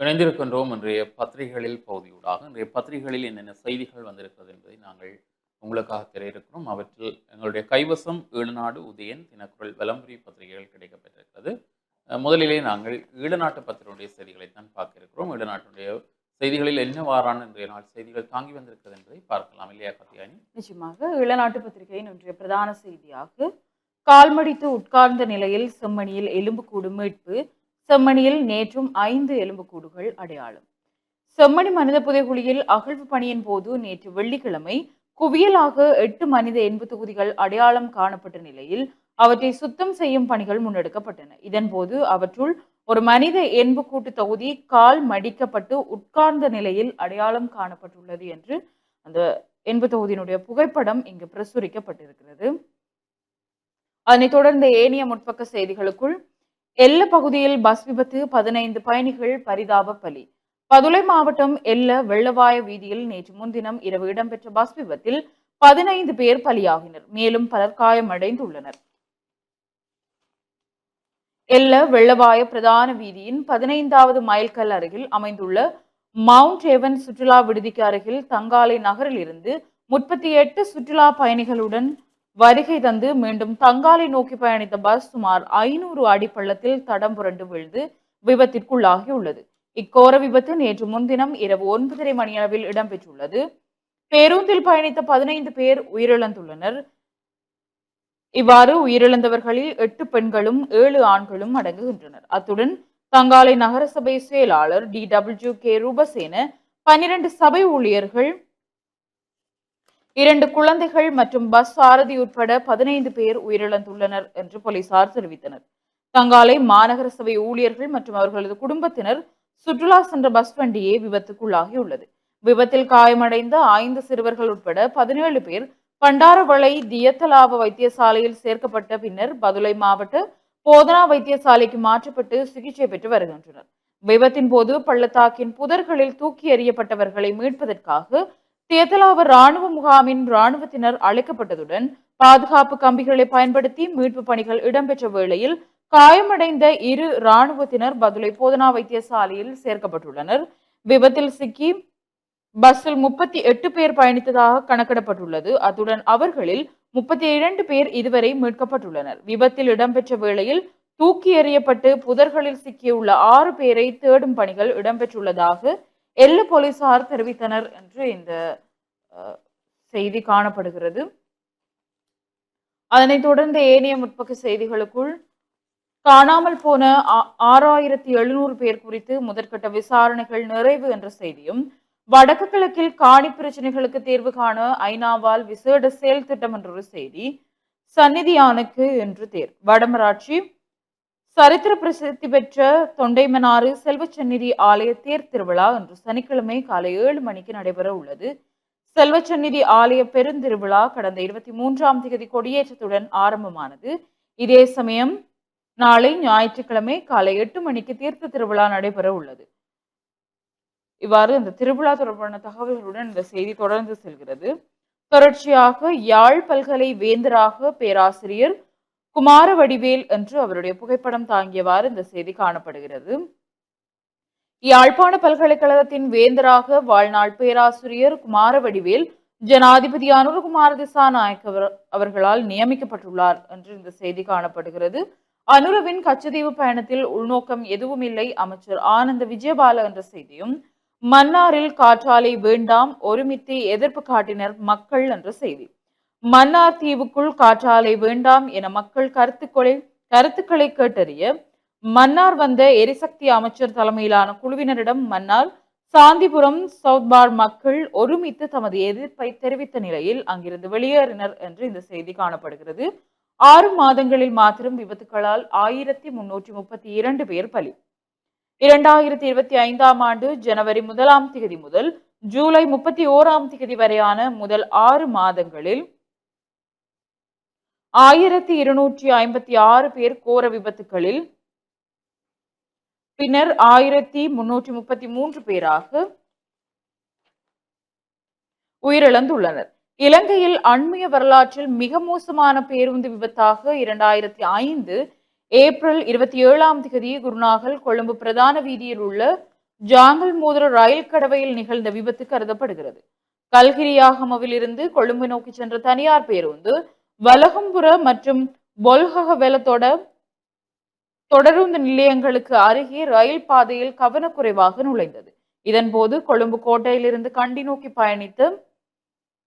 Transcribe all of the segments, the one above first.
இணைந்திருக்கின்றோம் இன்றைய பத்திரிகைகளில் பகுதியூடாக இன்றைய பத்திரிகைகளில் என்னென்ன செய்திகள் வந்திருக்கிறது என்பதை நாங்கள் உங்களுக்காக திரையிருக்கிறோம் அவற்றில் எங்களுடைய கைவசம் ஈழநாடு உதயன் தினக்குரல் விளம்பரி பத்திரிகைகள் கிடைக்கப்பட்டிருக்கிறது முதலிலே நாங்கள் ஈழநாட்டு பத்திரிகையுடைய செய்திகளை தான் பார்க்க இருக்கிறோம் ஈழநாட்டுடைய செய்திகளில் என்னவாறான இன்றைய நாள் செய்திகள் தாங்கி வந்திருக்கிறது என்பதை பார்க்கலாம். இல்லையா கத்தியானி நிச்சயமாக. இளநாட்டு பத்திரிகையின் இன்றைய பிரதான செய்தியாக கால்மடித்து உட்கார்ந்த நிலையில் செம்மணியில் எலும்புக்கூடு மீட்பு செம்மணியில் நேற்றும் ஐந்து எலும்புக்கூடுகள் அடையாளம். செம்மணி மனித புதைகுழியில் அகழ்வு பணியின் போது நேற்று வெள்ளிக்கிழமை குவியலாக எட்டு மனித எண்பு தொகுதிகள் அடையாளம் காணப்பட்ட நிலையில் அவற்றை சுத்தம் செய்யும் பணிகள் முன்னெடுக்கப்பட்டன. இதன்போது அவற்றுள் ஒரு மனித எண்புக்கூட்டு தொகுதி கால் மடிக்கப்பட்டு உட்கார்ந்த நிலையில் அடையாளம் காணப்பட்டுள்ளது என்று அந்த எண்பு தொகுதியினுடைய புகைப்படம் இங்கு பிரசுரிக்கப்பட்டிருக்கிறது. அதனைத் தொடர்ந்து ஏனைய முற்பக்க செய்திகளுக்குள் எல்ல பகுதியில் பஸ் விபத்து பதினைந்து பயணிகள் பரிதாப பலி. பதுளை மாவட்டம் எல்ல வெள்ளவாய வீதியில் நேற்று முன்தினம் இரவு இடம்பெற்ற பஸ் விபத்தில் பதினைந்து பேர் பலியாகினர். மேலும் பலர் காயமடைந்துள்ளனர். எல்ல வெள்ளவாய பிரதான வீதியின் பதினைந்தாவது மைல்கல் அருகில் அமைந்துள்ள மவுண்ட் ஹேவன் சுற்றுலா விடுதிக்கு அருகில் தங்காலை நகரில் இருந்து முப்பத்தி எட்டு சுற்றுலா பயணிகளுடன் வருகை தந்து மீண்டும் தங்காலை நோக்கி பயணித்த பஸ் சுமார் ஐநூறு அடி பள்ளத்தில் தடம் புரண்டு விழுந்து விபத்திற்குள்ளாகியுள்ளது. இக்கோர விபத்து நேற்று முன்தினம் இரவு ஒன்பதரை மணியளவில் இடம்பெற்றுள்ளது. பேருந்தில் பயணித்த பதினைந்து பேர் உயிரிழந்துள்ளனர். இவ்வாறு உயிரிழந்தவர்களில் எட்டு பெண்களும் ஏழு ஆண்களும் அடங்குகின்றனர். அத்துடன் தங்காலை நகரசபை செயலாளர் டி டபிள்யூ கே ரூபசேன பன்னிரண்டு சபை ஊழியர்கள் இரண்டு குழந்தைகள் மற்றும் பஸ் சாரதி உட்பட பதினைந்து பேர் உயிரிழந்துள்ளனர் என்று போலீசார் தெரிவித்தனர். தங்காலை மாநகர சபை ஊழியர்கள் மற்றும் அவர்களது குடும்பத்தினர் சுற்றுலா சென்ற பஸ் வண்டியே விபத்துக்குள்ளாகியுள்ளது. விபத்தில் காயமடைந்த ஐந்து சிறுவர்கள் உட்பட பதினேழு பேர் பண்டாரவளை தியத்தலாவ வைத்தியசாலையில் சேர்க்கப்பட்ட பின்னர் பதுளை மாவட்ட போதனா வைத்தியசாலைக்கு மாற்றப்பட்டு சிகிச்சை பெற்று வருகின்றனர். விபத்தின் போது பள்ளத்தாக்கின் புதர்களில் தூக்கி எறியப்பட்டவர்களை மீட்பதற்காக தியத்தலாவ ராணுவ முகாமின் ராணுவத்தினர் அழைக்கப்பட்டதுடன் பாதுகாப்பு கம்பிகளை பயன்படுத்தி மீட்பு பணிகள் இடம்பெற்ற வேளையில் காயமடைந்த இரு ராணுவத்தினர் பதுளை போதனா வைத்தியசாலையில் சேர்க்கப்பட்டுள்ளனர். விபத்தில் சிக்கி பஸ்ஸில் முப்பத்தி எட்டு பேர் பயணித்ததாக கணக்கிடப்பட்டுள்ளது. அத்துடன் அவர்களில் முப்பத்தி இரண்டு பேர் இதுவரை மீட்கப்பட்டுள்ளனர். விபத்தில் இடம்பெற்ற வேளையில் தூக்கி எறியப்பட்டு புதர்களில் சிக்கியுள்ள ஆறு பேரை தேடும் பணிகள் இடம்பெற்றுள்ளதாக எல்லு போலீசார் தெரிவித்தனர் என்று இந்த செய்தி காணப்படுகிறது. அதனைத் தொடர்ந்து ஏனைய முற்பக்க செய்திகளுக்குள் காணாமல் போன ஆ- ஆறாயிரத்தி எழுநூறு பேர் குறித்து முதற்கட்ட விசாரணைகள் நிறைவு என்ற செய்தியும் வடக்கு கிழக்கில் காணி பிரச்சனைகளுக்கு தீர்வு காண ஐநாவால் விசேட செயல் திட்டம் என்ற ஒரு செய்தி சந்நிதியானுக்கு என்று தேர் வடமராட்சி சரித்திர பிரசித்தி பெற்ற தொண்டைமனாறு செல்வச்சந்நிதி ஆலய தேர் திருவிழா இன்று சனிக்கிழமை காலை ஏழு மணிக்கு நடைபெற உள்ளது. செல்வச்சந்நிதி ஆலய பெருந்திருவிழா கடந்த இருபத்தி மூன்றாம் தேதி கொடியேற்றத்துடன் ஆரம்பமானது. இதே சமயம் நாளை ஞாயிற்றுக்கிழமை காலை எட்டு மணிக்கு தீர்த்த திருவிழா நடைபெற உள்ளது. இவ்வாறு இந்த திருவிழா தொடர்பான தகவல்களுடன் இந்த செய்தி தொடர்ந்து செல்கிறது. தொடர்ச்சியாக யாழ் பல்கலை வேந்தராக பேராசிரியர் குமார வடிவேல் என்று அவருடைய புகைப்படம் தாங்கியவாறு இந்த செய்தி காணப்படுகிறது. யாழ்ப்பாண பல்கலைக்கழகத்தின் வேந்தராக வாழ்நாள் பேராசிரியர் குமார வடிவேல் ஜனாதிபதி அனுரகுமார திசாநாயக் அவர்களால் நியமிக்கப்பட்டுள்ளார் என்று இந்த செய்தி காணப்படுகிறது. அனுரவின் கச்சதீவு பயணத்தில் உள்நோக்கம் எதுவும் இல்லை. அமைச்சர் ஆனந்த விஜயபால என்ற செய்தியும் மன்னாரில் காற்றாலை வேண்டாம் ஒருமித்து எதிர்ப்பு காட்டினர் மக்கள் என்ற செய்தி. மன்னார் தீவுக்குள் காற்றாலை வேண்டாம் என மக்கள் கருத்துக்களை கருத்துக்களை கேட்டறிய மன்னார் வந்த எரிசக்தி அமைச்சர் தலைமையிலான குழுவினரிடம் மன்னார் சாந்திபுரம் சவுத்பார் மக்கள் ஒருமித்து தமது எதிர்ப்பை தெரிவித்த நிலையில் அங்கிருந்து வெளியேறினர் என்று இந்த செய்தி காணப்படுகிறது. ஆறு மாதங்களில் மாத்திரம் விபத்துகளால் ஆயிரத்தி முன்னூற்றி முப்பத்தி இரண்டு பேர் பலி. இரண்டாயிரத்தி இருபத்தி ஐந்தாம் ஆண்டு ஜனவரி முதலாம் தேதி முதல் ஜூலை முப்பத்தி ஓராம் தேதி வரையான முதல் ஆறு மாதங்களில் ஆயிரத்தி இருநூற்றி ஐம்பத்தி ஆறு பேர் கோர விபத்துகளில் பின்னர் ஆயிரத்தி முன்னூற்றி முப்பத்தி மூன்று பேராக உயிரிழந்துள்ளனர். இலங்கையில் அண்மைய வரலாற்றில் மிக மோசமான பேருந்து விபத்தாக இரண்டாயிரத்தி ஐந்து ஏப்ரல் இருபத்தி ஏழாம் தேதி குருநாகல் கொழும்பு பிரதான வீதியில் உள்ள ஜாங்கல் மோதிர ரயில் கடவையில் நிகழ்ந்த விபத்து கருதப்படுகிறது. கல்கிரியாகமவில் இருந்து கொழும்பு நோக்கி சென்ற தனியார் பேருந்து வலகம்புர மற்றும் பொல்ஹகவெலத்தோட தொடருந்து நிலையங்களுக்கு அருகே ரயில் பாதையில் கவனக்குறைவாக நுழைந்தது. இதன்போது கொழும்பு கோட்டையிலிருந்து கண்டி நோக்கி பயணித்து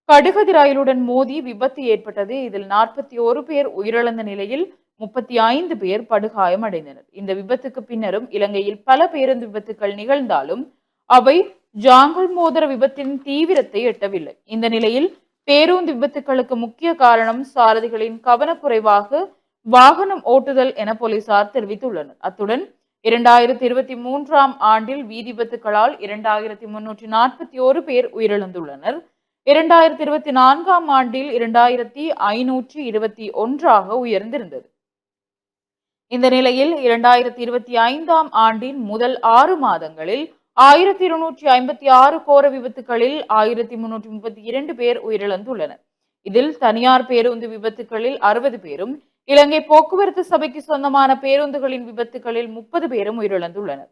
கடுகதி ரயிலுடன் மோதி விபத்து ஏற்பட்டது. இதில் நாற்பத்தி ஒரு பேர் உயிரிழந்த நிலையில் முப்பத்தி ஐந்து பேர் படுகாயம் அடைந்தனர். இந்த விபத்துக்கு பின்னரும் இலங்கையில் பல பேருந்து விபத்துக்கள் நிகழ்ந்தாலும் அவை ஜாங்கல் மோதிர விபத்தின் தீவிரத்தை எட்டவில்லை. இந்த நிலையில் பேருந்து விபத்துக்களுக்கு முக்கிய காரணம் சாரதிகளின் கவனக்குறைவாக வாகனம் ஓட்டுதல் என போலீசார் தெரிவித்துள்ளனர். அத்துடன் இரண்டாயிரத்தி இருபத்தி மூன்றாம் ஆண்டில் வீதி விபத்துகளால் இரண்டாயிரத்தி முன்னூற்றி நாற்பத்தி ஒரு பேர் உயிரிழந்துள்ளனர். இரண்டாயிரத்தி இருபத்தி நான்காம் ஆண்டில் இரண்டாயிரத்தி ஐநூற்றி இருபத்தி ஒன்றாக உயர்ந்திருந்தது. இந்த நிலையில் இரண்டாயிரத்தி இருபத்தி ஐந்தாம் ஆண்டின் முதல் ஆறு மாதங்களில் ஆயிரத்தி இருநூற்றி ஐம்பத்தி ஆறு கோர விபத்துகளில் ஆயிரத்தி முன்னூற்றி முப்பத்தி இரண்டு பேர் உயிரிழந்துள்ளனர். இதில் தனியார் பேருந்து விபத்துகளில் அறுபது பேரும் இலங்கை போக்குவரத்து சபைக்கு சொந்தமான பேருந்துகளின் விபத்துகளில் முப்பது பேரும் உயிரிழந்துள்ளனர்.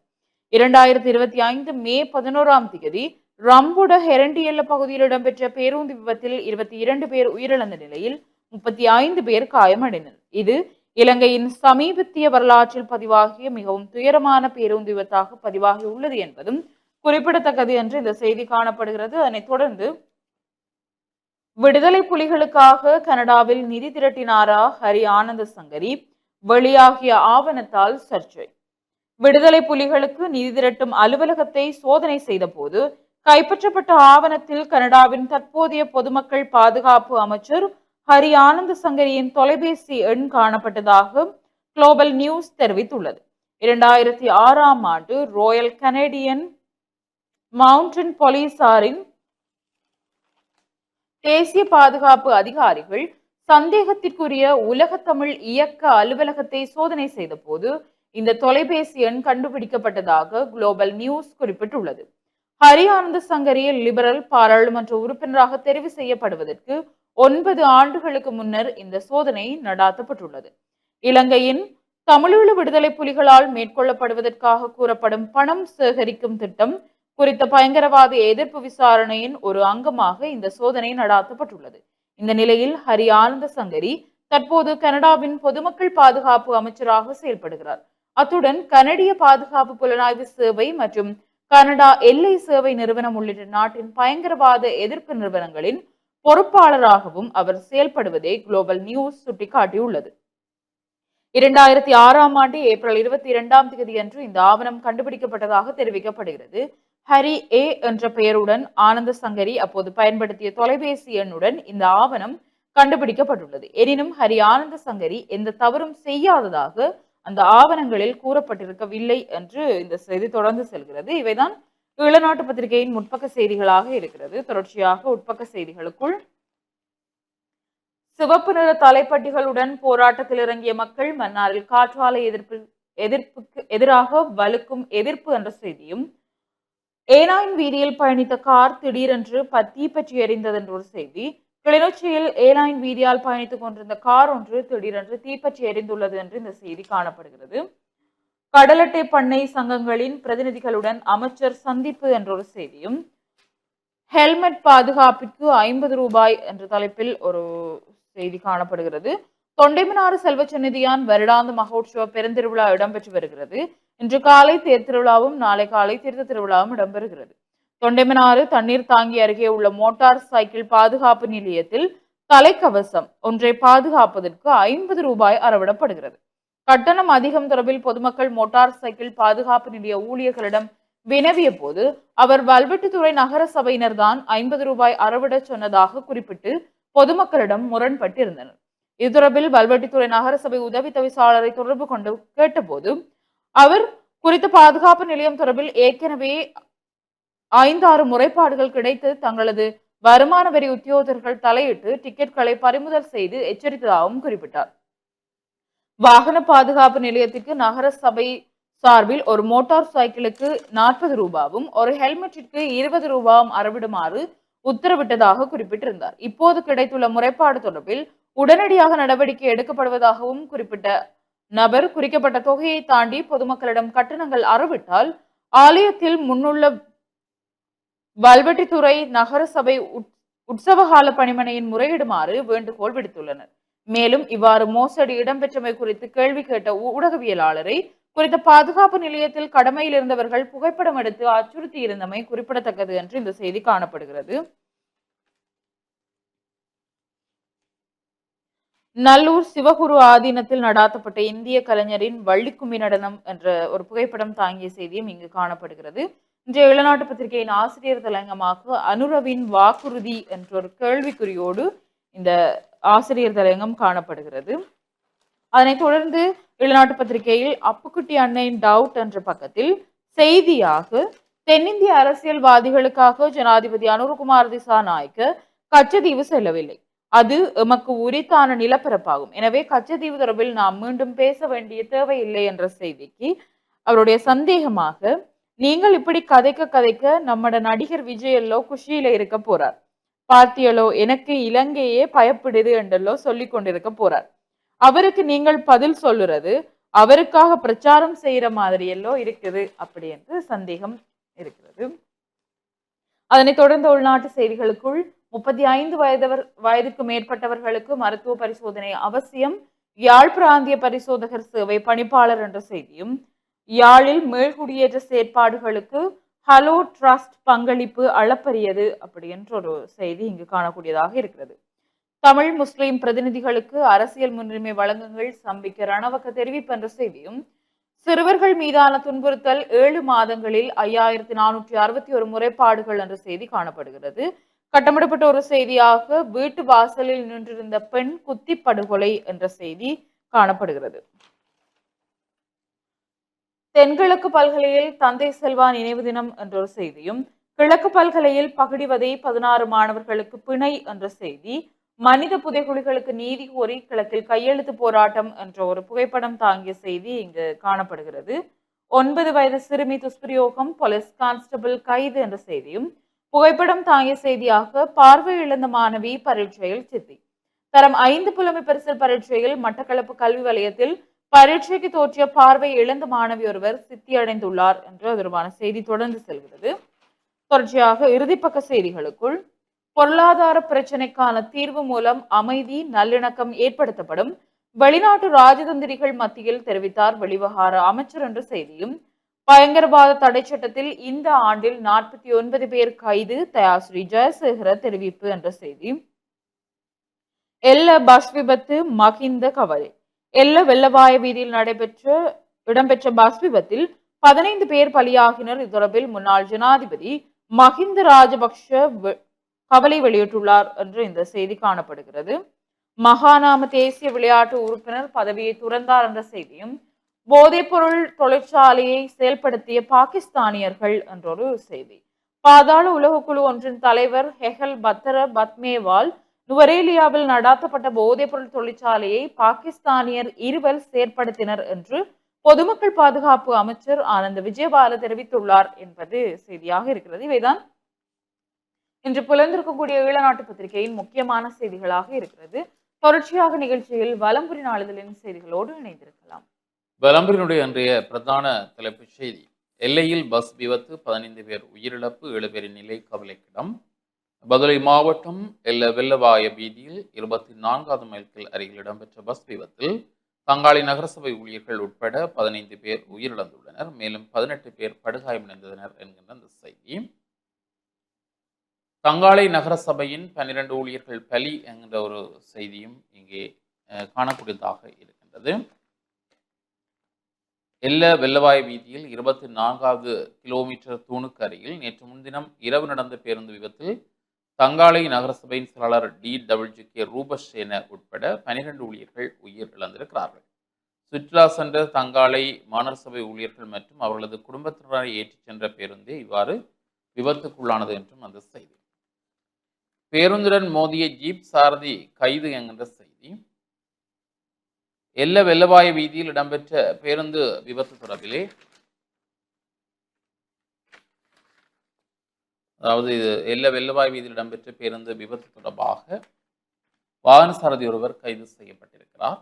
இரண்டாயிரத்தி இருபத்தி ஐந்து மே பதினோராம் தேதி ரம்புட ஹெரண்டியல்ல பகுதியில் இடம்பெற்ற பேருந்து விபத்தில் இருபத்தி இரண்டு பேர் உயிரிழந்த நிலையில் முப்பத்தி ஐந்து பேர் காயமடைந்தனர். இது இலங்கையின் சமீபத்திய வரலாற்றில் பதிவாகிய மிகவும் துயரமான பேருந்து விபத்தாக பதிவாகி உள்ளது என்பதும் குறிப்பிடத்தக்கது என்று இந்த செய்தி காணப்படுகிறது. அதனைத் தொடர்ந்து விடுதலை புலிகளுக்காக கனடாவில் நிதி திரட்டினாரா ஹரி ஆனந்த சங்கரி வெளியாகிய ஆவணத்தால் சர்ச்சை. விடுதலை புலிகளுக்கு நிதி திரட்டும் அலுவலகத்தை சோதனை செய்தபோது கைப்பற்றப்பட்ட ஆவணத்தில் கனடாவின் தற்போதைய பொதுமக்கள் பாதுகாப்பு அமைச்சர் ஹரி ஆனந்த சங்கரியின் தொலைபேசி எண் காணப்பட்டதாக குளோபல் நியூஸ் தெரிவித்துள்ளது. இரண்டாயிரத்தி ஆறாம் ஆண்டு ராயல் கனேடியன் மவுண்டன் போலீசாரின் தேசிய பாதுகாப்பு அதிகாரிகள் சந்தேகத்திற்குரிய உலகத் தமிழ் இயக்க அலுவலகத்தை சோதனை செய்தபோது இந்த தொலைபேசி எண் கண்டுபிடிக்கப்பட்டதாக குளோபல் நியூஸ் குறிப்பிட்டுள்ளது. ஹரியானந்த சங்கரிய லிபரல் பாராளுமன்ற உறுப்பினராக தெரிவு செய்யப்படுவதற்கு ஒன்பது ஆண்டுகளுக்கு முன்னர் இந்த சோதனை நடாத்தப்பட்டுள்ளது. இலங்கையின் தமிழீழ விடுதலை புலிகளால் மேற்கொள்ளப்படுவதற்காக கூறப்படும் பணம் சேகரிக்கும் திட்டம் குறித்த பயங்கரவாத எதிர்ப்பு விசாரணையின் ஒரு அங்கமாக இந்த சோதனை நடாத்தப்பட்டுள்ளது. இந்த நிலையில் ஹரி ஆனந்த சங்கரி தற்போது கனடாவின் பொதுமக்கள் பாதுகாப்பு அமைச்சராக செயல்படுகிறார். அத்துடன் கனடிய பாதுகாப்பு புலனாய்வு சேவை மற்றும் கனடா எல்லை சேவை நிறுவனம் உள்ளிட்ட நாட்டின் பயங்கரவாத எதிர்ப்பு நிறுவனங்களின் பொறுப்பாளராகவும் அவர் செயல்படுவதை குளோபல் நியூஸ் சுட்டிக்காட்டியுள்ளது. இரண்டாயிரத்தி ஆறாம் ஆண்டு ஏப்ரல் இருபத்தி இரண்டாம் தேதி அன்று இந்த ஆவணம் கண்டுபிடிக்கப்பட்டதாக தெரிவிக்கப்படுகிறது. ஹரி ஏ என்ற பெயருடன் ஆனந்த சங்கரி அப்போது பயன்படுத்திய தொலைபேசி எண்ணுடன் இந்த ஆவணம் கண்டுபிடிக்கப்பட்டுள்ளது. எனினும் ஹரி ஆனந்த சங்கரி எந்த தவறும் செய்யாததாக அந்த ஆவணங்களில் கூறப்பட்டிருக்கவில்லை என்று இந்த செய்தி தொடர்ந்து செல்கிறது. இவைதான் கீழநாட்டு பத்திரிகையின் முற்பக்க செய்திகளாக இருக்கிறது. தொடர்ச்சியாக உட்பக்க செய்திகளுக்குள் சிவப்பு நிற தலைப்பட்டிகளுடன் போராட்டத்தில் இறங்கிய மக்கள் மன்னாரில் காற்றாலை எதிர்ப்பு எதிர்ப்புக்கு எதிராக வலுக்கும் எதிர்ப்பு என்ற செய்தியும் ஏனாயின் வீதியில் பயணித்த கார் திடீரென்று பத்தி பற்றி எறிந்தது என்ற ஒரு செய்தி கிளிநொச்சியில் ஏனாயின் வீதியால் பயணித்துக் கொண்டிருந்த கார் ஒன்று திடீரென்று தீப்பற்றி எரிந்துள்ளது என்று இந்த செய்தி காணப்படுகிறது. கடலட்டை பண்ணை சங்கங்களின் பிரதிநிதிகளுடன் அமைச்சர் சந்திப்பு என்ற ஒரு செய்தியும் ஹெல்மெட் பாதுகாப்பிற்கு ஐம்பது ரூபாய் என்ற தலைப்பில் ஒரு செய்தி காணப்படுகிறது. தொண்டைமனாறு செல்வச்சநிதியான் வருடாந்த மகோற்சவ பெருந்திருவிழா இடம்பெற்று வருகிறது. இன்று காலை தேர் திருவிழாவும் நாளை காலை தீர்த்த திருவிழாவும் இடம்பெறுகிறது. தொண்டைமனாறு தண்ணீர் தாங்கி அருகே உள்ள மோட்டார் சைக்கிள் பாதுகாப்பு நிலையத்தில் தலைக்கவசம் ஒன்றை பாதுகாப்பதற்கு ஐம்பது ரூபாய் அறவிடப்படுகிறது. கட்டணம் அதிகம் தொடர்பில் பொதுமக்கள் மோட்டார் சைக்கிள் பாதுகாப்பு நிலைய ஊழியர்களிடம் வினவிய போது அவர் வல்வெட்டுத்துறை நகர சபையினர் தான் ஐம்பது ரூபாய் அறவிட சொன்னதாக குறிப்பிட்டு பொதுமக்களிடம் முரண்பட்டிருந்தனர். இது தொடர்பில் வல்வெட்டித்துறை நகர சபை உதவி தவிசாளரை தொடர்பு கொண்டு கேட்டபோது அவர் குறித்த பாதுகாப்பு நிலையம் தொடர்பில் ஏற்கனவே ஐந்தாறு முறைப்பாடுகள் கிடைத்து தங்களது வருமான வரி உத்தியோகர்கள் தலையிட்டு டிக்கெட்களை பறிமுதல் செய்து எச்சரித்ததாகவும் குறிப்பிட்டார். வாகன பாதுகாப்பு நிலையத்திற்கு நகர சபை சார்பில் ஒரு மோட்டார் சைக்கிளுக்கு நாற்பது ரூபாவும் ஒரு ஹெல்மெட்டிற்கு இருபது ரூபாவும் அறவிடுமாறு உத்தரவிட்டதாக குறிப்பிட்டிருந்தார். இப்போது கிடைத்துள்ள முறைப்பாடு தொடர்பில் உடனடியாக நடவடிக்கை எடுக்கப்படுவதாகவும் குறிப்பிட்ட நபர் குறிக்கப்பட்ட தொகையை தாண்டி பொதுமக்களிடம் கட்டணங்கள் அறவிட்டால் ஆலயத்தில் முன்னுள்ள வல்வெட்டித்துறை நகரசபை உட்- உற்சவகால பணிமனையின் முறையிடுமாறு வேண்டுகோள் விடுத்துள்ளனர். மேலும் இவ்வாறு மோசடி இடம்பெற்றமை குறித்து கேள்வி கேட்ட ஊடகவியலாளரை குறித்த பாதுகாப்பு நிலையத்தில் கடமையில் இருந்தவர்கள் புகைப்படம் எடுத்து அச்சுறுத்தி இருந்தமை குறிப்பிடத்தக்கது என்று இந்த செய்தி காணப்படுகிறது. நல்லூர் சிவகுரு ஆதீனத்தில் நடாத்தப்பட்ட இந்திய கலைஞரின் வள்ளிக்கும்மி நடனம் என்ற ஒரு புகைப்படம் தாங்கிய செய்தியும் இங்கு காணப்படுகிறது. இன்றைய இளநாட்டு பத்திரிகையின் ஆசிரியர் தலையங்கமாக அனுரவின் வாக்குறுதி என்ற ஒரு கேள்விக்குறியோடு இந்த ஆசிரியர் தலையங்கம் காணப்படுகிறது. அதனைத் தொடர்ந்து வெளிநாட்டு பத்திரிகையில் அப்புக்குட்டி அன்னையின் டவுட் என்ற பக்கத்தில் செய்தியாக தென்னிந்திய அரசியல்வாதிகளுக்காக ஜனாதிபதி அனுரகுமார் திசாநாயக்க கச்சதீவு செல்லவில்லை. அது எமக்கு உரித்தான நிலப்பரப்பாகும். எனவே கச்சதீவு தொடர்பில் நாம் மீண்டும் பேச வேண்டிய தேவையில்லை என்ற செய்திக்கு அவருடைய சந்தேகமாக நீங்கள் இப்படி கதைக்க கதைக்க நம்மட நடிகர் விஜய் எல்லோ குஷியில இருக்க போறார். பார்த்தியலோ எனக்கு இலங்கையே பயப்படுது என்றெல்லோ சொல்லி கொண்டிருக்க போறார். அவருக்கு நீங்கள் பதில் சொல்லுறது அவருக்காக பிரச்சாரம் செய்யற மாதிரி எல்லோ இருக்குது அப்படி என்று சந்தேகம் இருக்கிறது. அதனைத் தொடர்ந்து உள்நாட்டு செய்திகளுக்குள் முப்பத்தி ஐந்து வயதவர் வயதுக்கு மேற்பட்டவர்களுக்கு மருத்துவ பரிசோதனை அவசியம் யாழ் பிராந்திய பரிசோதகர் சேவை பணிப்பாளர் என்ற செய்தியும் யாழில் மேல்குடியேற்ற செயற்பாடுகளுக்கு ஹலோ ட்ரஸ்ட் பங்களிப்பு அளப்பரியது அப்படி என்ற ஒரு செய்தி இங்கு காணக்கூடியதாக இருக்கிறது. தமிழ் முஸ்லிம் பிரதிநிதிகளுக்கு அரசியல் முன்னுரிமை வழங்குங்கள் சம்பிக்க ரணவக்க தெரிவிப்பு என்ற செய்தியும் சிறுவர்கள் மீதான துன்புறுத்தல் ஏழு மாதங்களில் ஐயாயிரத்தி நானூற்றி அறுபத்தி ஒரு முறைப்பாடுகள் என்ற செய்தி காணப்படுகிறது. கட்டமிடப்பட்ட ஒரு செய்தியாக வீட்டு வாசலில் நின்றிருந்த பெண் குத்தி படுகொலை என்ற செய்தி காணப்படுகிறது. தென்கிழக்கு பல்கலையில் தந்தை செல்வா நினைவு தினம் என்ற ஒரு செய்தியும் கிழக்கு பல்கலையில் பகிடிவதை பதினாறு மாணவர்களுக்கு பிணை என்ற செய்தி மனித புதைகுழிகளுக்கு நீதி கோரி கிழக்கில் கையெழுத்து போராட்டம் என்ற ஒரு புகைப்படம் தாங்கிய செய்தி இங்கு காணப்படுகிறது. ஒன்பது வயது சிறுமி துஷ்பிரயோகம் போலீஸ் கான்ஸ்டபிள் கைது என்ற செய்தியும் புகைப்படம் தாங்கிய செய்தியாக பார்வை இழந்த மாணவி பரீட்சையில் சித்தி. தரம் ஐந்து புலமை பரிசல் பரீட்சையில் மட்டக்களப்பு கல்வி வலயத்தில் பரீட்சைக்கு தோற்றிய பார்வை இழந்த மாணவி ஒருவர் சித்தியடைந்துள்ளார் என்று தொடர்பான செய்தி தொடர்ந்து செல்கிறது. தொடர்ச்சியாக இறுதிப்பக்க செய்திகளுக்குள் பொருளாதார பிரச்சினைக்கான தீர்வு மூலம் அமைதி நல்லிணக்கம் ஏற்படுத்தப்படும் வெளிநாட்டு ராஜதந்திரிகள் மத்தியில் தெரிவித்தார் வெளிவகார அமைச்சர் என்ற செய்தியும் பயங்கரவாத தடை சட்டத்தில் இந்த ஆண்டில் நாற்பத்தி ஒன்பது பேர் கைது தயாஸ்ரீ ஜெயசேகர தெரிவிப்பு என்ற செய்தி எல்ல பஸ் விபத்து மகிந்த கவலை. எல்ல வெள்ளவாய வீதியில் நடைபெற்ற இடம்பெற்ற பஸ் விபத்தில் பதினைந்து பேர் பலியாகினர். இது தொடர்பில் முன்னாள் ஜனாதிபதி மஹிந்த ராஜபக்ஷ கவலை வெளியிட்டுள்ளார் என்று இந்த செய்தி காணப்படுகிறது. மகாநாம தேசிய விளையாட்டு உறுப்பினர் பதவியை துறந்தார் என்ற செய்தியும் போதைப்பொருள் தொழிற்சாலையை செயல்படுத்திய பாகிஸ்தானியர்கள் என்றொரு செய்தி. பாதாள உலகக்குழு ஒன்றின் தலைவர் ஹெஹல் பத்தர பத்மேவால் நுவரேலியாவில் நடாத்தப்பட்ட போதைப்பொருள் தொழிற்சாலையை பாகிஸ்தானியர் இருவர் செயற்படுத்தினர் என்று பொதுமக்கள் பாதுகாப்பு அமைச்சர் ஆனந்த விஜயபால தெரிவித்துள்ளார் என்பது செய்தியாக இருக்கிறது. இவைதான் இன்று புலர்ந்திருக்கக்கூடிய ஈழநாட்டு பத்திரிகையின் முக்கியமான செய்திகளாக இருக்கிறது. தொடர்ச்சியாக நிகழ்ச்சியில் வலம்புரி நாளிதழின் செய்திகளோடு இணைந்திருக்கலாம். வலம்புரினுடைய அன்றைய பிரதான தலைப்புச் செய்தி எல்லையில் பஸ் விபத்து பதினைந்து பேர் உயிரிழப்பு ஏழு பேரின் நிலை கவலைக்கிடம். பதுளை மாவட்டம் எல்ல வெள்ளவாய வீதியில் இருபத்தி நான்காவது மைல்கள் அருகில் இடம்பெற்ற பஸ் விபத்தில் தங்காளி நகரசபை ஊழியர்கள் உட்பட பதினைந்து பேர் உயிரிழந்துள்ளனர். மேலும் பதினெட்டு பேர் படுகாயமடைந்தனர் என்கின்ற அந்த செய்தி. தங்காளை நகரசபையின் பன்னிரண்டு ஊழியர்கள் பலி என்கின்ற ஒரு செய்தியும் இங்கே அஹ், காணக்கூடியதாக இருக்கின்றது. எல்ல வெள்ளவாய் வீதியில் இருபத்தி நான்காவது கிலோமீட்டர் தூணுக்கு அருகில் நேற்று முன்தினம் இரவு நடந்த பேருந்து விபத்தில் தங்காளை நகரசபையின் செயலாளர் டி டபிள்யூ கே ரூபசேன உட்பட பனிரெண்டு ஊழியர்கள் உயிர் இழந்திருக்கிறார்கள் சுற்றுலா சென்ற தங்காளை மாநகர சபை ஊழியர்கள் மற்றும் அவர்களது குடும்பத்தினரை ஏற்றிச் சென்ற பேருந்தே இவ்வாறு விபத்துக்குள்ளானது என்றும் அந்த செய்தி. பேருந்துடன் மோதிய ஜீப் சாரதி கைது என்கின்ற செய்தி. எல்ல வெள்ளவாய வீதியில் இடம்பெற்ற பேருந்து விபத்து தொடர்பிலே அதாவது இது எல்ல வெள்ளவாய் வீதியில் இடம்பெற்ற பேருந்து விபத்து தொடர்பாக வாகன சாரதி ஒருவர் கைது செய்யப்பட்டிருக்கிறார்.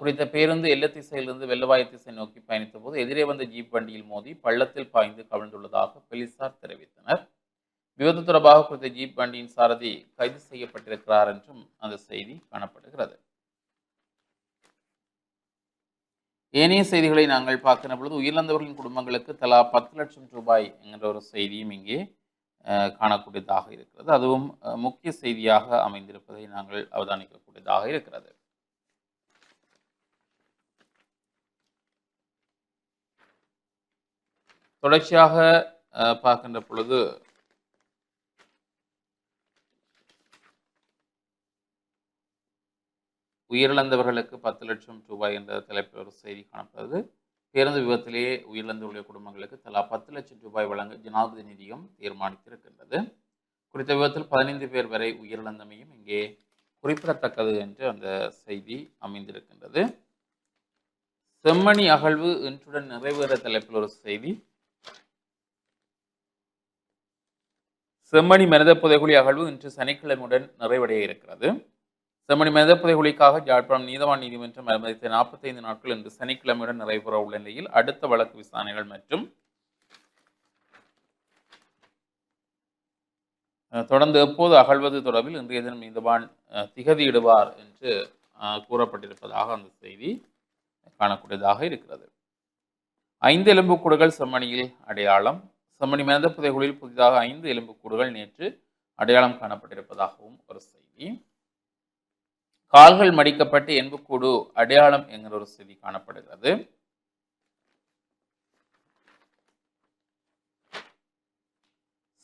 குறித்த பேருந்து எல்லத்திசையிலிருந்து வெள்ளவாய திசை நோக்கி பயணித்த போது எதிரே வந்த ஜீப் வண்டியில் மோதி பள்ளத்தில் பாய்ந்து கவிழ்ந்துள்ளதாக போலீசார் தெரிவித்தனர். விபத்து தொடர்பாக குறித்த ஜீப் வண்டியின் சாரதி கைது செய்யப்பட்டிருக்கிறார் என்றும் அந்த செய்தி காணப்படுகிறது. ஏனைய செய்திகளை நாங்கள் பார்க்கிற பொழுது உயிரிழந்தவர்களின் குடும்பங்களுக்கு தலா பத்து லட்சம் ரூபாய் என்கிற ஒரு செய்தியும் இங்கே காணக்கூடியதாக இருக்கிறது. அதுவும் முக்கிய செய்தியாக அமைந்திருப்பதை நாங்கள் அவதானிக்கக்கூடியதாக இருக்கிறது. தொடர்ச்சியாக அஹ், பார்க்கின்ற பொழுது உயிரிழந்தவர்களுக்கு பத்து லட்சம் ரூபாய் என்ற தலைப்பில் ஒரு செய்தி காணப்படுது. பேருந்து விபத்திலேயே உயிரிழந்துள்ள குடும்பங்களுக்கு தலா பத்து லட்சம் ரூபாய் வழங்க ஜனாதிபதி நிதியம் தீர்மானித்திருக்கின்றது. குறித்த விபத்தில் பதினைந்து பேர் வரை உயிரிழந்தமையும் இங்கே குறிப்பிடத்தக்கது என்று அந்த செய்தி அமைந்திருக்கின்றது. செம்மணி அகழ்வு இன்றுடன் நிறைவேற தலைப்பில் ஒரு செய்தி. செம்மணி மனித புதைகுழி அகழ்வு இன்று சனிக்கிழமையுடன் நிறைவடைய இருக்கிறது. செம்மணி மனித புதைகுழிக்காக யாழ்ப்பாணம் நீதவான் நீதிமன்றம் அனுமதித்த நாற்பத்தைந்து நாட்கள் இன்று சனிக்கிழமையுடன் நிறைவேற உள்ள நிலையில் அடுத்த வழக்கு விசாரணைகள் மற்றும் அஹ், தொடர்ந்து எப்போது அகழ்வது தொடர்பில் இன்றைய தினம் நீதவான் அஹ், திகதியிடுவார் என்று அஹ், கூறப்பட்டிருப்பதாக அந்த செய்தி காணக்கூடியதாக இருக்கிறது. ஐந்து எலும்புக்கூடுகள் செம்மணியில் அடையாளம். செம்மணி மனித புதைகுழியில் புதிதாக ஐந்து எலும்புக்கூடுகள் நேற்று அடையாளம் காணப்பட்டிருப்பதாகவும் ஒரு செய்தி. கால்கள் மடிக்கப்பட்டு எண்புக்கூடு அடையாளம் என்கிற ஒரு செய்தி காணப்படுகிறது.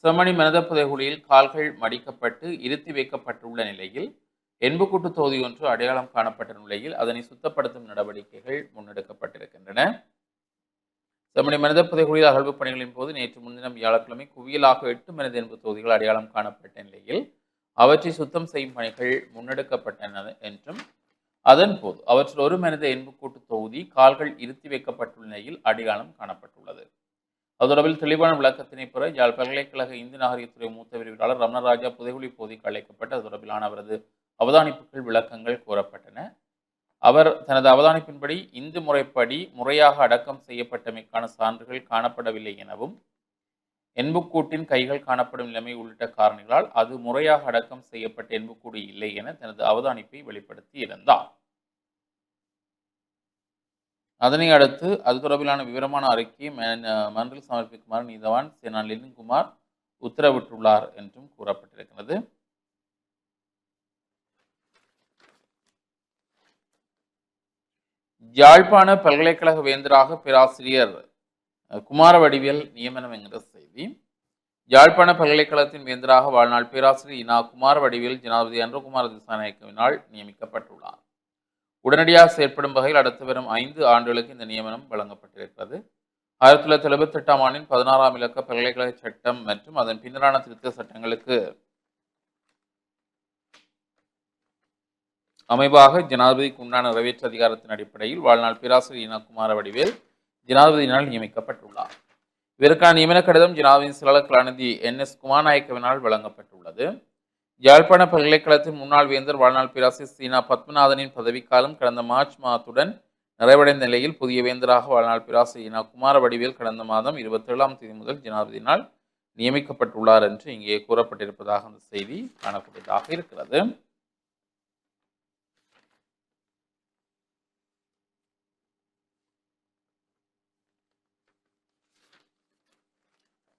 செம்மணி மனித புதைகுழியில் கால்கள் மடிக்கப்பட்டு இருத்தி வைக்கப்பட்டுள்ள நிலையில் எண்புக்கூட்டு தொகுதி ஒன்று அடையாளம் காணப்பட்ட நிலையில் அதனை சுத்தப்படுத்தும் நடவடிக்கைகள் முன்னெடுக்கப்பட்டிருக்கின்றன. செம்மணி மனித புதைகுழியில் அகழ்வு பணிகளின் போது நேற்று முன்தினம் வியாழக்கிழமை குவியலாக எட்டு மனித எண்பு தொகுதிகள் அடையாளம் காணப்பட்ட நிலையில் அவற்றை சுத்தம் செய்யும் பணிகள் முன்னெடுக்கப்பட்டன என்றும் அதன் போது அவற்றில் ஒரு மனித எண்புக்கூட்டு தொகுதி கால்கள் இருத்தி வைக்கப்பட்டுள்ள நிலையில் அடையாளம் காணப்பட்டுள்ளது. அது தொடர்பில் தெளிவான விளக்கத்தினை பெற யாழ் பல்கலைக்கழக இந்து நாகரிகத்துறை மூத்த விரிவாளர் ரமணராஜா புதைகுழி பகுதிக்கு அழைக்கப்பட்டு அது தொடர்பிலான அவரது அவதானிப்புகள் விளக்கங்கள் கூறப்பட்டன. அவர் தனது அவதானிப்பின்படி இந்து முறைப்படி முறையாக அடக்கம் செய்யப்பட்டமைக்கான சான்றுகள் காணப்படவில்லை எனவும் எண்புக்கூட்டின் கைகள் காணப்படும் நிலைமை உள்ளிட்ட காரணிகளால் அது முறையாக அடக்கம் செய்யப்பட்ட எண்புக்கூடு இல்லை என தனது அவதானிப்பை வெளிப்படுத்தி இருந்தார். அதனை அடுத்து அது தொடர்பிலான விவரமான அறிக்கையை மன்றில் சமர்ப்பிக்குமாறு நீதவான் சேனா லெனின்குமார் உத்தரவிட்டுள்ளார் என்றும் கூறப்பட்டிருக்கிறது. யாழ்ப்பாண பல்கலைக்கழக வேந்தராக பேராசிரியர் குமார வடிவியல் நியமனம் என்கிற செய்தி. யாழ்ப்பாண பல்கலைக்கழகத்தின் வேந்தராக வாழ்நாள் பேராசிரியர் இனா குமார குமாரவடிவேல் ஜனாதிபதி அன்றகுமார திசாநாயக்கவினால் நியமிக்கப்பட்டுள்ளார். உடனடியாக செயற்படும் வகையில் அடுத்து வரும் ஐந்து ஆண்டுகளுக்கு இந்த நியமனம் வழங்கப்பட்டிருக்கிறது. ஆயிரத்தி தொள்ளாயிரத்தி எழுபத்தி எட்டாம் ஆண்டின் பதினாறாம் இலக்க பல்கலைக்கழக சட்டம் மற்றும் அதன் பின்னரான திருத்த சட்டங்களுக்கு அமைவாக ஜனாதிபதிக்கு உண்டான நிறைவேற்று அதிகாரத்தின் அடிப்படையில் வாழ்நாள் பேராசிரியர் இனா குமாரவடிவேல் ஜனாதிபதியினால் நியமிக்கப்பட்டுள்ளார். இதற்கான நியமன கடிதம் ஜனாதிபதியின் செயலாளர் கலாநிதி என் எஸ் குமாநாயக்கவினால் வழங்கப்பட்டுள்ளது. யாழ்ப்பாண பல்கலைக்கழகத்தின் முன்னாள் வேந்தர் வாழ்நாள் பேராசிரியர் சீனா பத்மநாதனின் பதவிக்காலம் கடந்த மார்ச் மாதத்துடன் நிறைவடைந்த நிலையில் புதிய வேந்தராக வாழ்நாள் பேராசிரியர் குமார வடிவேல் கடந்த மாதம் இருபத்தேழாம் தேதி முதல் ஜனாதிபதியினால் நியமிக்கப்பட்டுள்ளார் என்று இங்கே கூறப்பட்டிருப்பதாக அந்த செய்தி காணக்கூடியதாக இருக்கிறது.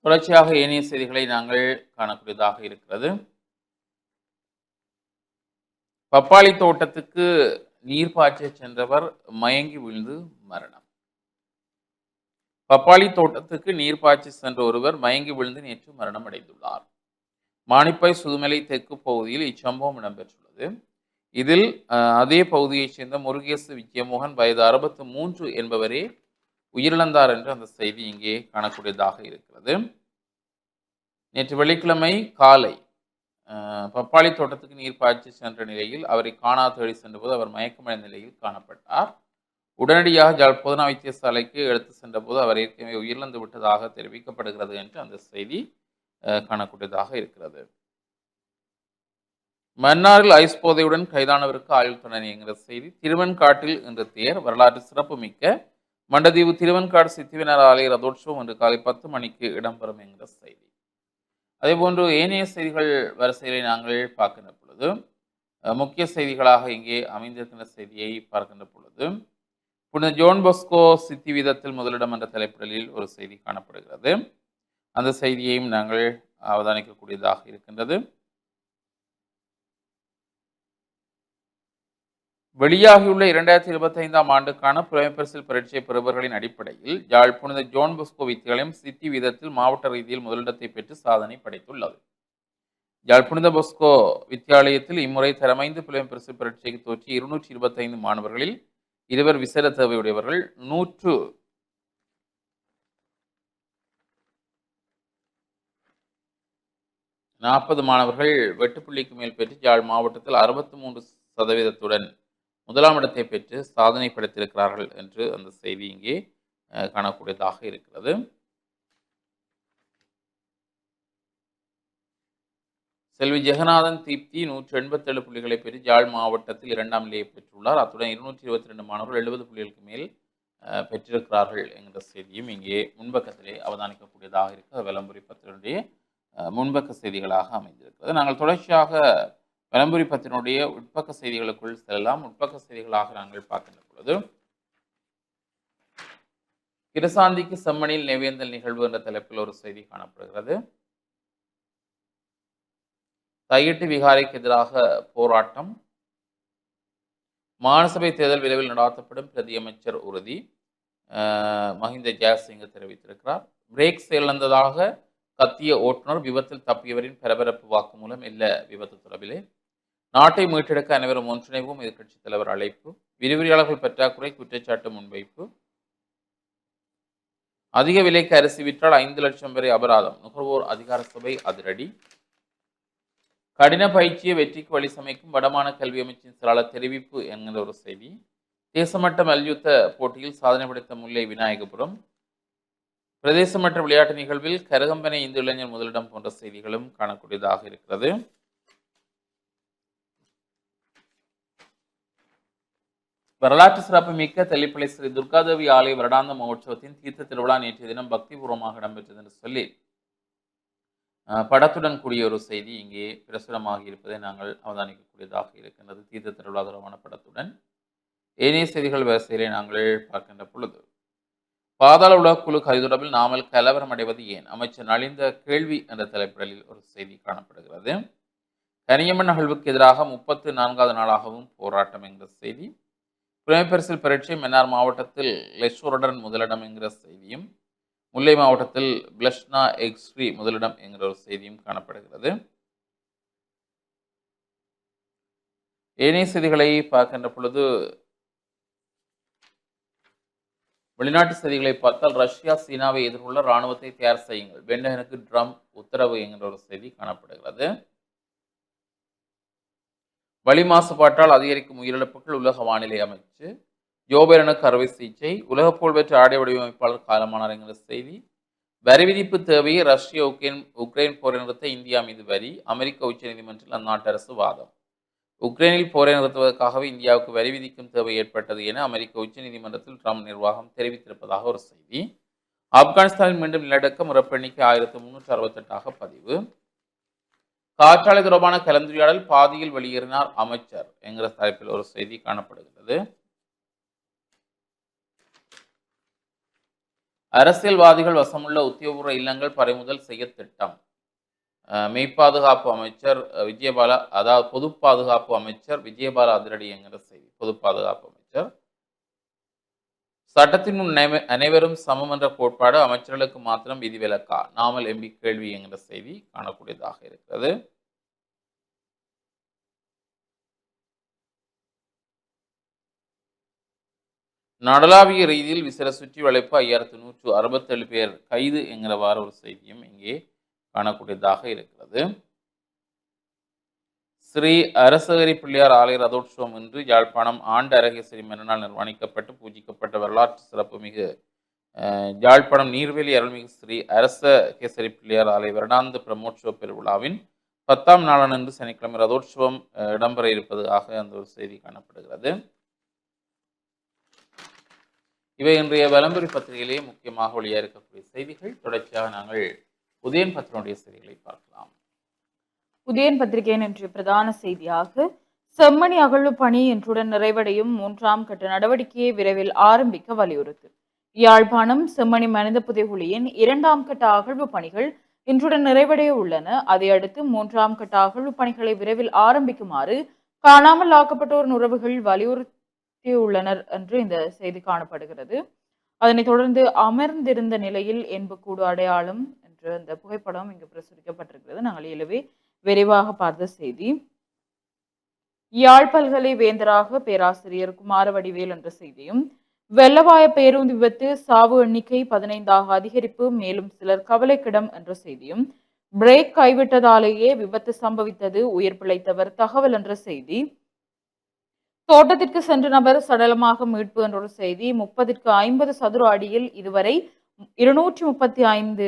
தொடர்ச்சியாக ஏனைய செய்திகளை நாங்கள் காணக்கூடியதாக இருக்கிறது. பப்பாளி தோட்டத்துக்கு நீர் பாய்ச்ச சென்றவர் மயங்கி விழுந்து மரணம். பப்பாளி தோட்டத்துக்கு நீர் பாய்ச்சி சென்ற ஒருவர் மயங்கி விழுந்து நேற்று மரணம் அடைந்துள்ளார் மானிப்பாய் சுதுமலை தெற்கு பகுதியில் இச்சம்பவம் இடம்பெற்றுள்ளது. இதில் அதே பகுதியைச் சேர்ந்த முருகேசு விஜயமோகன் வயது அறுபத்து மூன்று என்பவரே உயிரிழந்தார் என்று அந்த செய்தி இங்கே காணக்கூடியதாக இருக்கிறது. நேற்று வெள்ளிக்கிழமை காலை பப்பாளி தோட்டத்துக்கு நீர் பாய்ச்சி சென்ற நிலையில் அவரை காணா தேடி சென்றபோது அவர் மயக்கமடைந்த நிலையில் காணப்பட்டார். உடனடியாக ஜாழ் பொதுனா வைத்தியசாலைக்கு எடுத்து சென்றபோது அவர் ஏற்கனவே உயிரிழந்து விட்டதாக தெரிவிக்கப்படுகிறது என்று அந்த செய்தி காணக்கூடியதாக இருக்கிறது. மன்னாரில் ஐஸ் போதையுடன் கைதானவருக்கு ஆயுள் தண்டனை என்கிற செய்தி திருவெண்காட்டில் இன்று தேர் வரலாற்று சிறப்புமிக்க மண்டதீவு திருவெண்காடு சித்திவினர் ஆலய ரதோற்சவம் இன்று காலை பத்து மணிக்கு இடம்பெறும் என்கிற செய்தி. அதேபோன்று ஏனைய செய்திகள் வரிசைகளை நாங்கள் பார்க்கின்ற பொழுது முக்கிய செய்திகளாக இங்கே அமைந்திருக்கின்ற செய்தியை பார்க்கின்ற பொழுது புனித ஜோன் பொஸ்கோ சித்தி வீதத்தில் முதலிடம் என்ற தலைப்பிடலில் ஒரு செய்தி காணப்படுகிறது. அந்த செய்தியையும் நாங்கள் அவதானிக்கக்கூடியதாக இருக்கின்றது. வெளியாகியுள்ள இரண்டாயிரத்தி இருபத்தி ஐந்தாம் ஆண்டுக்கான புலமைப்பரிசில் பரீட்சை பெறுபவர்களின் அடிப்படையில் யாழ் புனித ஜோன் பொஸ்கோ வித்தியாலயம் சித்தி வீதத்தில் மாவட்ட ரீதியில் முதலிடத்தை பெற்று சாதனை படைத்துள்ளது. யாழ் புனித பொஸ்கோ வித்தியாலயத்தில் இம்முறை தரமைந்து புலமைப்பரிசில் பரீட்சைக்கு தோற்றி இருநூற்றி இருபத்தைந்து மாணவர்களில் இருவர் விசேட தேவையுடையவர்கள் நூற்று நாற்பது மாணவர்கள் வெட்டுப்புள்ளிக்கு மேல் பெற்று யாழ் மாவட்டத்தில் அறுபத்தி மூன்று சதவீதத்துடன் முதலாம் இடத்தை பெற்று சாதனை படைத்திருக்கிறார்கள் என்று அந்த செய்தி இங்கே காணக்கூடியதாக இருக்கிறது. செல்வி ஜெகநாதன் தீப்தி நூற்றி எண்பத்தேழு புள்ளிகளை பெற்று ஜாழ் மாவட்டத்தில் இரண்டாம் நிலையை பெற்றுள்ளார். அத்துடன் இருநூற்றி இருபத்தி ரெண்டு மாணவர்கள் எழுபது புள்ளிகளுக்கு மேல் பெற்றிருக்கிறார்கள் என்கிற செய்தியும் இங்கே முன்பக்கத்திலே அவதானிக்கக்கூடியதாக இருக்குது விளம்பரி பத்திரனுடைய முன்பக்க செய்திகளாக அமைந்திருக்கிறது. நாங்கள் தொடர்ச்சியாக விளம்பரி பத்தினுடைய உட்பக்க செய்திகளுக்குள் செல்லலாம். உட்பக்க செய்திகளாக நாங்கள் பார்க்கின்ற பொழுது கிருசாந்திக்கு செம்மணியில் நெவேந்தல் நிகழ்வு என்ற தலைப்பில் ஒரு செய்தி காணப்படுகிறது. தையிட்டு விகாரிக்கு எதிராக போராட்டம். மாநசபை தேர்தல் விரைவில் நடாத்தப்படும் பிரதியமைச்சர் உறுதி. மஹிந்த ஜெயசிங்க தெரிவித்திருக்கிறார். பிரேக் செயலிழந்ததாக கத்திய ஓட்டுநர் விபத்தில் தப்பியவரின் பரபரப்பு வாக்குமூலம் இல்ல விபத்து தொடர்பிலே. நாட்டை மீட்டெடுக்க அனைவரும் ஒன்றிணைவோம். எதிர்க்கட்சித் தலைவர் அழைப்பு. விரிவுரையாளர்கள் பற்றாக்குறை குற்றச்சாட்டு முன்வைப்பு. அதிக விலைக்கு அரிசி விற்றால் ஐந்து லட்சம் வரை அபராதம். நுகர்வோர் அதிகார சபை அதிரடி. கடின பயிற்சியை வெற்றிக்கு வழி சமைக்கும் வடமான கல்வி அமைச்சின் செயலாளர் தெரிவிப்பு என்கிற ஒரு செய்தி. தேசமட்ட மல்யுத்த போட்டியில் சாதனை படைத்த முல்லை விநாயகபுரம். பிரதேசமற்ற விளையாட்டு நிகழ்வில் கருகம்பனை இந்து இளைஞர் முதலிடம் போன்ற செய்திகளும் காணக்கூடியதாக இருக்கிறது. வரலாற்று சிறப்பு மிக்க தெல்லிப்பளை ஸ்ரீ துர்காதேவி ஆலய வருடாந்த மகோற்சவத்தின் தீர்த்த திருவிழா நேற்றைய தினம் பக்திபூர்வமாக இடம்பெற்றது என்று சொல்லி அஹ், படத்துடன் கூடிய ஒரு செய்தி இங்கே பிரசுரமாக இருப்பதை நாங்கள் அவதானிக்கக்கூடியதாக இருக்கின்றது. தீர்த்த திருவிழா தொடர்பான படத்துடன் ஏனைய செய்திகள் வரிசையிலே நாங்கள் பார்க்கின்ற பொழுது பாதாள உலக குழு கதை தொடர்பில் நாமல் கலவரம் அடைவது ஏன்? அமைச்சர் நலிந்த கேள்வி என்ற தலைப்பிடலில் ஒரு செய்தி காணப்படுகிறது. கனியம்மன் நகழ்வுக்கு எதிராக முப்பத்து நான்காவது நாளாகவும் போராட்டம் என்ற செய்தி. புலமைப்பரிசில் பரீட்சை மன்னார் மாவட்டத்தில் லெஷோருடன் முதலிடம் என்கிற செய்தியும் முல்லை மாவட்டத்தில் பிளஷ்னா எக்ஸ்ட்ரி முதலிடம் என்கிற ஒரு செய்தியும் காணப்படுகிறது. ஏனைய செய்திகளை பார்க்கின்ற பொழுது வெளிநாட்டு செய்திகளை பார்த்தால் ரஷ்யா சீனாவை எதிர்கொள்ள ராணுவத்தை தயார் செய்யுங்கள் பெண்டகனுக்கு ட்ரம்ப் உத்தரவு என்கிற ஒரு செய்தி காணப்படுகிறது. வழி மாசுபாட்டால் அதிகரிக்கும் உயிரிழப்புகள் உலக வானிலை அமைச்சு ஜோபேரனுக்கு அறுவை சிகிச்சை உலக புகழ்பெற்ற ஆடை வடிவமைப்பாளர் காலமானார் என்கிற செய்தி வரி விதிப்பு தேவையை ரஷ்ய உக்ரைன் உக்ரைன் போரை நிறுத்த இந்தியா மீது வரி அமெரிக்க உச்சநீதிமன்றத்தில் அந்நாட்டு அரசு வாதம். உக்ரைனில் போரை நிறுத்துவதற்காகவே இந்தியாவுக்கு வரி விதிக்கும் தேவை ஏற்பட்டது என அமெரிக்க உச்சநீதிமன்றத்தில் ட்ரம்ப் நிர்வாகம் தெரிவித்திருப்பதாக ஒரு செய்தி. ஆப்கானிஸ்தானில் மீண்டும் நிலநடுக்கம் இறப்பு எண்ணிக்கை ஆயிரத்து முன்னூற்று அறுபத்தெட்டாக பதிவு. காற்றாலை தொடர்பான கலந்துரையாடல் பாதியில் வெளியேறினார் அமைச்சர். என்கிற தலைப்பில் ஒரு செய்தி காணப்படுகிறது அரசியல்வாதிகள் வசமுள்ள உத்தியோகபூர்வ இல்லங்கள் பறிமுதல் செய்ய திட்டம். மெய்ப்பாதுகாப்பு அமைச்சர் விஜயபாலா அதாவது பொது பாதுகாப்பு அமைச்சர் விஜயபாலா அதிரடி என்கிற செய்தி பொது பாதுகாப்பு அமைச்சர். சட்டத்தின் முன் அனைவரும் சமம் என்ற கோட்பாடு அமைச்சர்களுக்கு மாத்திரம் விதிவிலக்கா நாமல் எம்பி கேள்வி என்கிற செய்தி காணக்கூடியதாக இருக்கிறது. நடலாவிய ரீதியில் விசிற சுற்றி வளைப்பு ஐயாயிரத்து நூற்று அறுபத்தேழு பேர் கைது என்கிறவாறு ஒரு செய்தியும் இங்கே காணக்கூடியதாக இருக்கிறது. ஸ்ரீ அரசகரி பிள்ளையார் ஆலய ரதோற்சவம் இன்று யாழ்ப்பாணம் ஆண்டு அரகேசரி மறுநாள் நிர்வகிக்கப்பட்டு பூஜிக்கப்பட்ட வரலாற்று சிறப்புமிகு யாழ்ப்பாணம் நீர்வேலி அருள்மிகு ஸ்ரீ அரச கேசரி பிள்ளையார் ஆலய வருடாந்த பிரமோற்சவ பெருவிழாவின் பத்தாம் நாளானன்று சனிக்கிழமை ரதோற்சவம் இடம்பெற இருப்பது இருப்பதாக அந்த ஒரு செய்தி காணப்படுகிறது. இவை இன்றைய விளம்பரி பத்திரிகையிலேயே முக்கியமாக வெளியாக இருக்கக்கூடிய செய்திகள். தொடர்ச்சியாக நாங்கள் உதயன் பத்திரனுடைய செய்திகளை பார்க்கலாம். உதயன் பத்திரிகையின் இன்றைய பிரதான செய்தியாக செம்மணி அகழ்வு பணி இன்றுடன் நிறைவடையும் மூன்றாம் கட்ட நடவடிக்கையை விரைவில் ஆரம்பிக்க வலியுறுத்து. யாழ்ப்பாணம் செம்மணி மனித புதைகுழியின் இரண்டாம் கட்ட அகழ்வு பணிகள் இன்றுடன் நிறைவடைய உள்ளன. அதையடுத்து மூன்றாம் கட்ட அகழ்வு பணிகளை விரைவில் ஆரம்பிக்குமாறு காணாமல் ஆக்கப்பட்டோர் உறவுகள் வலியுறுத்தியுள்ளனர் என்று இந்த செய்தி காணப்படுகிறது. அதனைத் தொடர்ந்து அமர்ந்திருந்த நிலையில் என்புக்கூடு அடையாளம் என்ற அந்த புகைப்படம் இங்கு பிரசுரிக்கப்பட்டிருக்கிறது. நாங்கள் இயலவே விரைவாக பார்த்த செய்தி. யாழ் பல்கலை வேந்தராக பேராசிரியர் குமாரவடிவேல் என்ற செய்தியும் வெள்ளவாய பேருந்து விபத்து சாவு எண்ணிக்கை பதினைந்தாக அதிகரிப்பு மேலும் சிலர் கவலைக்கிடம் என்ற செய்தியும் பிரேக் கைவிட்டதாலேயே விபத்து சம்பவித்தது உயிர் பிழைத்தவர் தகவல் என்ற செய்தி. தோட்டத்திற்கு சென்ற நபர் சடலமாக மீட்பு என்ற ஒரு செய்தி முப்பதிற்கு ஐம்பது சதுர அடியில் இதுவரை இருநூற்றி முப்பத்தி ஐந்து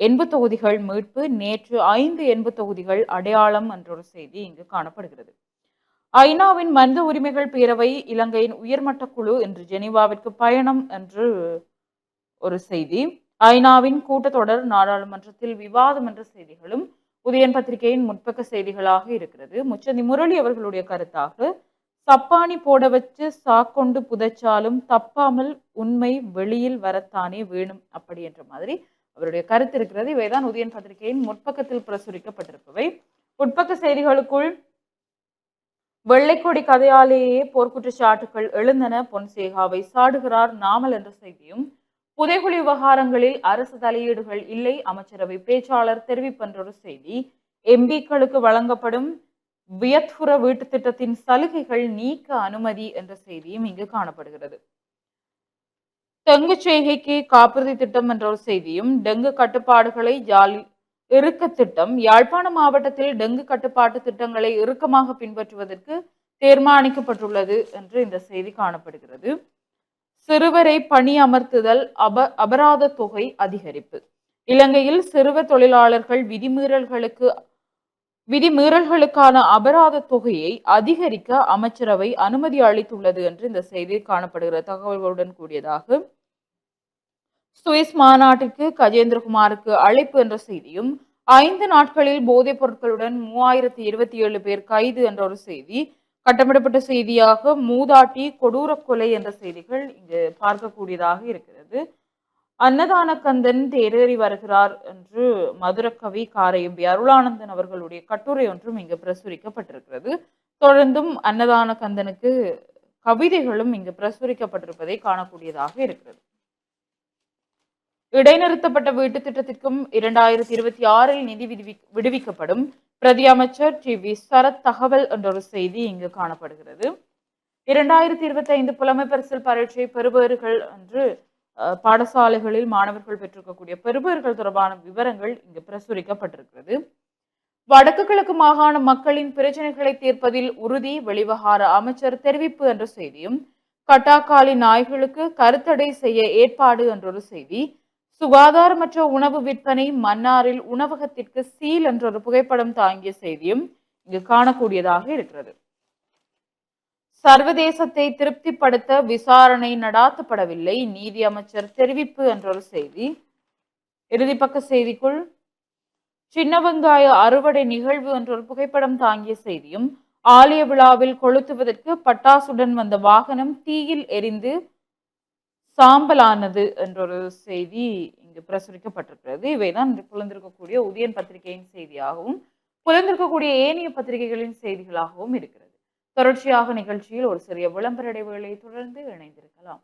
எண்பு தொகுதிகள் மீட்பு நேற்று ஐந்து எண்பு தொகுதிகள் அடையாளம் என்றொரு செய்தி இங்கு காணப்படுகிறது. ஐநாவின் மனித உரிமைகள் பேரவை இலங்கையின் உயர்மட்ட குழு இன்று ஜெனீவாவிற்கு பயணம் என்று ஒரு செய்தி. ஐநாவின் கூட்டத்தொடர் நாடாளுமன்றத்தில் விவாதம் என்ற செய்திகளும் உதயன் பத்திரிகையின் முற்பக்க செய்திகளாக இருக்கிறது. முச்சந்தி முரளி அவர்களுடைய கருத்தாக சப்பானி போட வச்சு சாக்கொண்டு புதைச்சாலும் தப்பாமல் உண்மை வெளியில் வரத்தானே வேணும் அப்படி என்ற மாதிரி அவருடைய கருத்து இருக்கிறது. இவைதான் உதயன் பத்திரிகையின் முற்பக்கத்தில் பிரசுரிக்கப்பட்டிருப்பவை. உட்பக்க செய்திகளுக்குள் வெள்ளைக்கொடி கதையாலேயே போர்க்குற்றச்சாட்டுகள் எழுந்தன. பொன்சேகாவை சாடுகிறார் நாமல் என்ற செய்தியும் புதைகுழி விவகாரங்களில் அரசு தலையீடுகள் இல்லை அமைச்சரவை பேச்சாளர் தெரிவிப்பென்றொரு செய்தி எம்பிக்களுக்கு வழங்கப்படும் வியத்புற வீட்டு திட்டத்தின் சலுகைகள் நீக்க அனுமதி என்ற செய்தியும் இங்கு காணப்படுகிறது. தெங்கு செய்கைக்கு காப்புறுதி திட்டம் என்ற ஒரு செய்தியும் டெங்கு கட்டுப்பாடுகளை ஜாலி இறுக்க திட்டம் யாழ்ப்பாண மாவட்டத்தில் டெங்கு கட்டுப்பாட்டு திட்டங்களை இறுக்கமாக பின்பற்றுவதற்கு தீர்மானிக்கப்பட்டுள்ளது என்று இந்த செய்தி காணப்படுகிறது. சிறுவரை பணி அமர்த்துதல் அப அபராத தொகை அதிகரிப்பு. இலங்கையில் சிறுவர் தொழிலாளர்கள் விதிமீறல்களுக்கு விதிமீறல்களுக்கான அபராத தொகையை அதிகரிக்க அமைச்சரவை அனுமதி அளித்துள்ளது என்று இந்த செய்தி காணப்படுகிற தகவல்களுடன் கூடியதாக சுவிஸ் மாநாட்டுக்கு கஜேந்திரகுமாருக்கு அழைப்பு என்ற செய்தியும் ஐந்து நாட்களில் போதைப் பொருட்களுடன் மூவாயிரத்தி இருபத்தி ஏழு பேர் கைது என்ற ஒரு செய்தி கட்டமிடப்பட்ட செய்தியாக மூதாட்டி கொடூர கொலை என்ற செய்திகள் இங்கு பார்க்கக்கூடியதாக இருக்கிறது. அன்னதான கந்தன் தேரேறி வருகிறார் என்று மதுரக்கவி காரையம்பி அருளானந்தன் அவர்களுடைய கட்டுரை ஒன்றும் இங்கு பிரசுரிக்கப்பட்டிருக்கிறது. தொடர்ந்தும் அன்னதான கந்தனுக்கு கவிதைகளும் இங்கு பிரசுரிக்கப்பட்டிருப்பதை காணக்கூடியதாக இருக்கிறது. இடைநிறுத்தப்பட்ட வீட்டு திட்டத்திற்கும் இரண்டாயிரத்தி இருபத்தி ஆறில் நிதி விடுவி விடுவிக்கப்படும். பிரதி அமைச்சர் டி வி சரத் தகவல் என்ற ஒரு செய்தி இங்கு காணப்படுகிறது. இரண்டாயிரத்தி இருபத்தி ஐந்து புலமை பரிசில் பரீட்சை பெறுபவர்கள் என்று பாடசாலைகளில் மாணவர்கள் பெற்றிருக்கக்கூடிய பெறுபவர்கள் தொடர்பான விவரங்கள் இங்கு பிரசுரிக்கப்பட்டிருக்கிறது. வடக்கு கிழக்கு மாகாண மக்களின் பிரச்சனைகளை தீர்ப்பதில் உறுதி வெளிவகார அமைச்சர் தெரிவிப்பு என்ற செய்தியும் கட்டாக்காலி நாய்களுக்கு கருத்தடை செய்ய ஏற்பாடு என்றொரு செய்தி சுகாதாரமற்ற உணவு விற்பனை மன்னாரில் உணவகத்திற்கு சீல் என்ற ஒரு புகைப்படம் தாங்கிய செய்தியும் இங்கு காணக்கூடியதாக இருக்கிறது. சர்வதேசத்தை திருப்திப்படுத்த விசாரணை நடாத்தப்படவில்லை நீதி அமைச்சர் தெரிவிப்பு என்ற ஒரு செய்தி. இறுதிப்பக்க செய்திக்குள் சின்ன வெங்காய அறுவடை நிகழ்வு என்ற ஒரு புகைப்படம் தாங்கிய செய்தியும் ஆலய விழாவில் கொளுத்துவதற்கு பட்டாசுடன் வந்த வாகனம் தீயில் எரிந்து சாம்பலானது என்ற ஒரு செய்தி இங்கு பிரசுரிக்கப்பட்டிருக்கிறது. இவைதான் இன்று புலந்திருக்கக்கூடிய உதயன் பத்திரிகையின் செய்தியாகவும் புலந்திருக்கக்கூடிய ஏனைய பத்திரிகைகளின் செய்திகளாகவும் இருக்கிறது. தொடர்ச்சியாக நிகழ்ச்சியில் ஒரு சிறிய விளம்பர இடைவேளையை தொடர்ந்து இணைந்திருக்கலாம்.